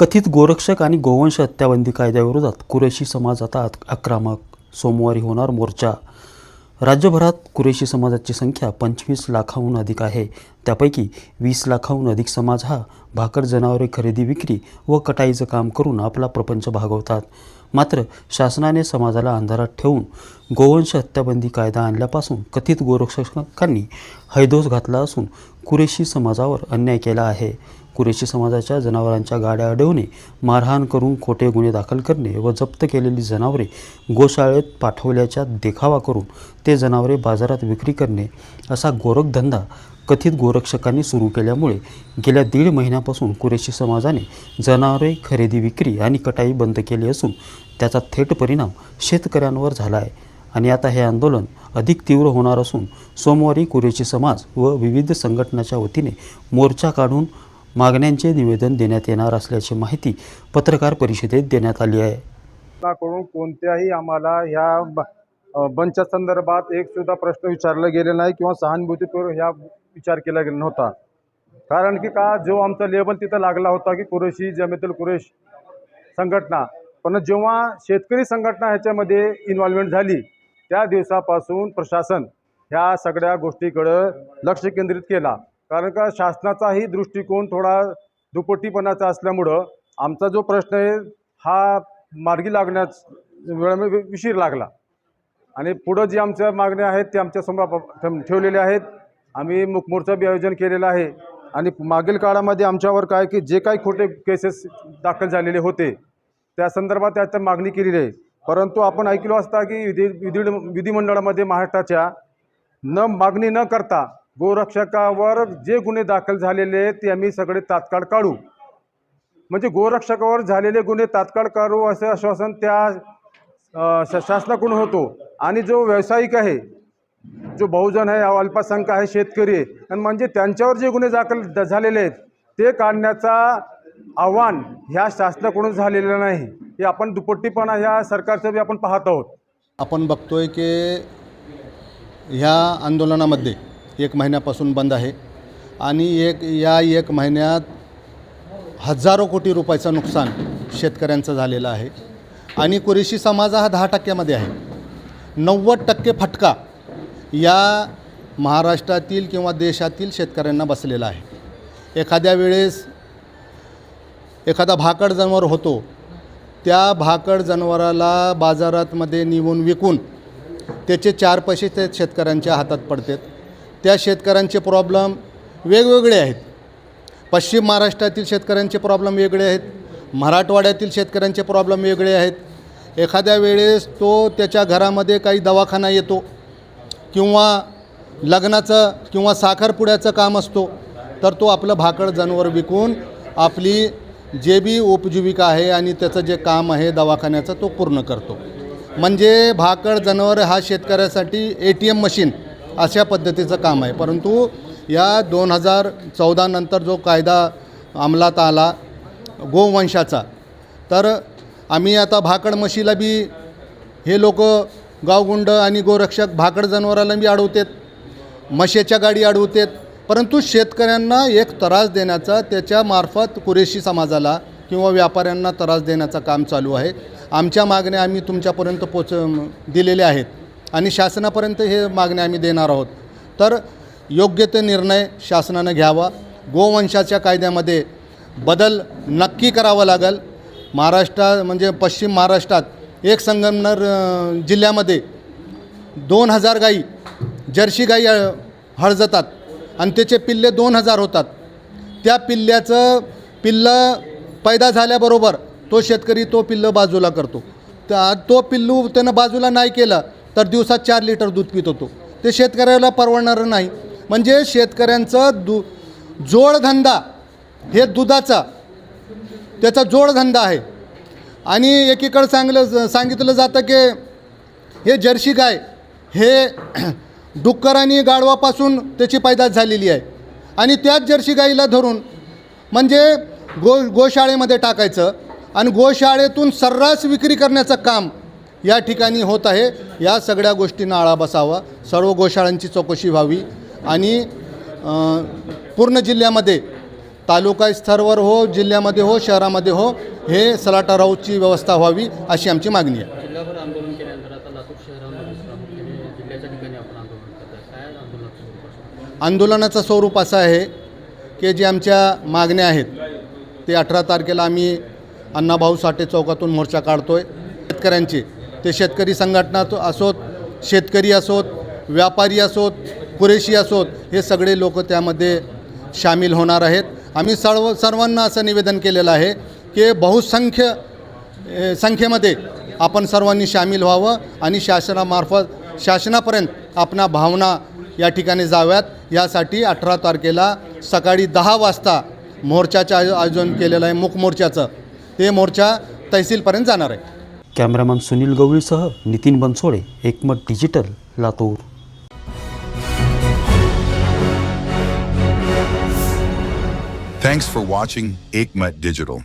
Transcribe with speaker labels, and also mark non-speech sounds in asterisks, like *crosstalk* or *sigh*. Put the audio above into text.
Speaker 1: कथित गोरक्षक आणि गोवंश हत्याबंदी कायद्याविरोधात कुरेशी समाज आता आक्रमक. सोमवारी होणार मोर्चा. राज्यभरात कुरेशी समाजाची संख्या पंचवीस लाखाहून अधिक आहे. त्यापैकी वीस लाखाहून अधिक समाज हा भाकर जनावरे खरेदी विक्री व कटाईचं काम करून आपला प्रपंच भागवतात. मात्र शासनाने समाजाला अंधारात ठेवून गोवंश हत्याबंदी कायदा आणल्यापासून कथित गोरक्षकांनी हैदोस घातला असून कुरेशी समाजावर अन्याय केला आहे. कुरेशी समाजाच्या जनावरांच्या गाड्या अडवणे मारहाण करून खोटे गुन्हे दाखल करणे व जप्त केलेली जनावरे गोशाळेत पाठवल्याच्या देखावा करून ते जनावरे बाजारात विक्री करणे असा गोरखधंदा कथित गोरक्षकांनी सुरू केल्यामुळे गेल्या दीड महिन्यापासून कुरेशी समाजाने जनावरे खरेदी विक्री आणि कटाई बंद केली असून त्याचा थेट परिणाम शेतकऱ्यांवर झाला आहे आणि आता हे आंदोलन अधिक तीव्र होणार असून सोमवारी कुरेशी समाज व विविध संघटनाच्या वतीने मोर्चा काढून मागण्यांचे निवेदन देण्यात येणार असल्याची माहिती पत्रकार परिषदेत देण्यात आली आहे.
Speaker 2: कडून कोणत्याही आम्हाला ह्या ब- बंदच्या संदर्भात एक सुद्धा प्रश्न विचारला गेला नाही किंवा सहानुभूतीपूर्वक ह्या विचार केला गेला नव्हता. कारण की का जो आमचा लेबल तिथं लागला होता की कुरेशी जमेतील कुरेश संघटना. पण जेव्हा शेतकरी संघटना ह्याच्यामध्ये इन्व्हॉल्वमेंट झाली त्या दिवसापासून प्रशासन ह्या सगळ्या गोष्टीकडं लक्ष केंद्रित केला. कारण का शासनाचाही दृष्टिकोन थोडा दुपट्टीपणाचा असल्यामुळं आमचा जो प्रश्न आहे हा मार्गी लागण्यास वेळा विशीर लागला. आणि पुढं जी आमच्या मागण्या आहेत ते आमच्यासमोर ठेव- ठेवलेल्या आहेत. आम्ही मुकमोर्चा बी आयोजन केलेलं आहे. आणि मागील काळामध्ये आमच्यावर काय की जे काही खोटे केसेस दाखल झालेले होते त्या संदर्भात त्यात मागणी केलेली आहे. परंतु आपण ऐकलो असता की विधी विधी विधिमंडळामध्ये महाराष्ट्राच्या न मागणी न करता गोरक्षकावर जे गुन्हे दाखल झालेले आहेत ते आम्ही सगळे तात्काळ काढू. म्हणजे गोरक्षकावर झालेले गुन्हे तात्काळ काढू असे आश्वासन त्या श- शासनाकडून होतो. आणि जो व्यावसायिक आहे जो बहुजन आहे अल्पसंख्य आहे शेतकरी आहे आणि म्हणजे त्यांच्यावर जे गुन्हे दाखल झालेले आहेत ते काढण्याचा आव्हान ह्या शासनाकडून झालेलं नाही. हे आपण दुपट्टीपणा ह्या सरकारचं बी आपण पाहत आहोत.
Speaker 3: आपण बघतोय की ह्या आंदोलनामध्ये एक महिन्यापासून बंद आहे. आणि एक या एक महिन्यात हजारो कोटी रुपयाचं नुकसान शेतकऱ्यांचं झालेलं आहे. आणि कुरेशी समाज हा दहा टक्क्यामध्ये आहे. नव्वद टक्के फटका या महाराष्ट्रातील किंवा देशातील शेतकऱ्यांना बसलेला आहे. एखाद्या वेळेस एखादा भाकड जनावर होतो त्या भाकड जनावराला बाजारातमध्ये नेऊन विकून त्याचे चार पैसे ते शेतकऱ्यांच्या हातात पडतात. त्या शेतकऱ्यांचे प्रॉब्लेम वेगवेगळे आहेत. पश्चिम महाराष्ट्रातील शेतकऱ्यांचे प्रॉब्लेम वेगळे आहेत. मराठवाड्यातील शेतकऱ्यांचे प्रॉब्लेम वेगळे आहेत. एखाद्या वेळेस तो त्याच्या घरामध्ये काही दवाखाना येतो किंवा लग्नाचं किंवा साखरपुड्याचं काम असतो तर तो आपलं भाकड जनावर विकून आपली जे बी उपजीविका आहे आणि त्याचं जे काम आहे दवाखान्याचं तो पूर्ण करतो. म्हणजे भाकड जनावर हा शेतकऱ्यासाठी ए टी एम मशीन अशा पद्धतीचं काम आहे. परंतु या दोन हजार चौदानंतर जो कायदा अंमलात आला गोवंशाचा तर आम्ही आता भाकड म्हशीला बी हे लोक गावगुंड आणि गोरक्षक भाकड जनावराला बी अडवतात म्हशीच्या गाडी अडवतात. परंतु शेतकऱ्यांना एक त्रास देण्याचा त्याच्यामार्फत कुरेशी समाजाला किंवा व्यापाऱ्यांना त्रास देण्याचं काम चालू आहे. आमच्या मागण्या आम्ही तुमच्यापर्यंत पोच दिलेल्या आहेत. आणि शासनापर्यंत हे मागणी आम्ही देणार आहोत. तर योग्य ते निर्णय शासनानं घ्यावा. गोवंशाच्या कायद्यामध्ये बदल नक्की करावा लागेल. महाराष्ट्रात म्हणजे पश्चिम महाराष्ट्रात एक संगमनर जिल्ह्यामध्ये दोन हजार गाई जर्सी गाई हळजतात आणि त्याचे पिल्ले दोन हजार होतात. त्या पिल्ल्याचं पिल्लं पैदा झाल्याबरोबर तो शेतकरी तो पिल्लं बाजूला करतो. त्या तो पिल्लू त्यानं बाजूला नाही केलं तर दिवसात चार लिटर दूध पित होतो. ते शेतकऱ्याला परवडणारं नाही. म्हणजे शेतकऱ्यांचं दु जोडधंदा हे दुधाचा त्याचा जोडधंदा आहे. आणि एकीकडं चांगलं सांगितलं जातं की हे जर्सी गाय हे *clears throat* डुक्कर आणि गाढवापासून त्याची पैदास झालेली आहे. आणि त्याच जर्सी गाईला धरून म्हणजे गो गोशाळेमध्ये टाकायचं आणि गोशाळेतून सर्रास विक्री करण्याचं काम या ठिकाणी होत आहे. या सगळ्या गोष्टींना आळा बसावा. सर्व गोशाळांची चौकशी व्हावी. आणि पूर्ण जिल्ह्यामध्ये तालुका स्तरावर हो जिल्ह्यामध्ये हो शहरामध्ये हो हे सलाटा राऊतची व्यवस्था व्हावी अशी आमची मागणी आहे?
Speaker 4: आंदोलनाचं स्वरूप
Speaker 3: असं आहे की जे आमच्या मागण्या आहेत. ते अठरा तारखेला आम्ही अण्णाभाऊ साठे चौकातून मोर्चा काढतो आहे शेतकऱ्यांचे ते शेतकरी संघटना असोत शेतकरी असोत व्यापारी असोत कुरेशी असोत हे सगळे लोक त्यामध्ये सामील होणार आहेत. आम्ही सर्व सर्वांना असं निवेदन केलेलं आहे की बहुसंख्य संख्येमध्ये आपण सर्वांनी सामील व्हावं आणि शासनामार्फत शासनापर्यंत आपणा भावना या ठिकाणी जाव्यात. यासाठी अठरा तारखेला सकाळी दहा वाजता मोर्चाचं आयोजन केलेलं आहे मूक मोर्चाचं. ते मोर्चा तहसीलपर्यंत जाणार आहे.
Speaker 1: Cameraman Sunil गवळीसह Nitin Bansode Ekmat digital Latur
Speaker 5: Thanks for watching Aikmat Digital.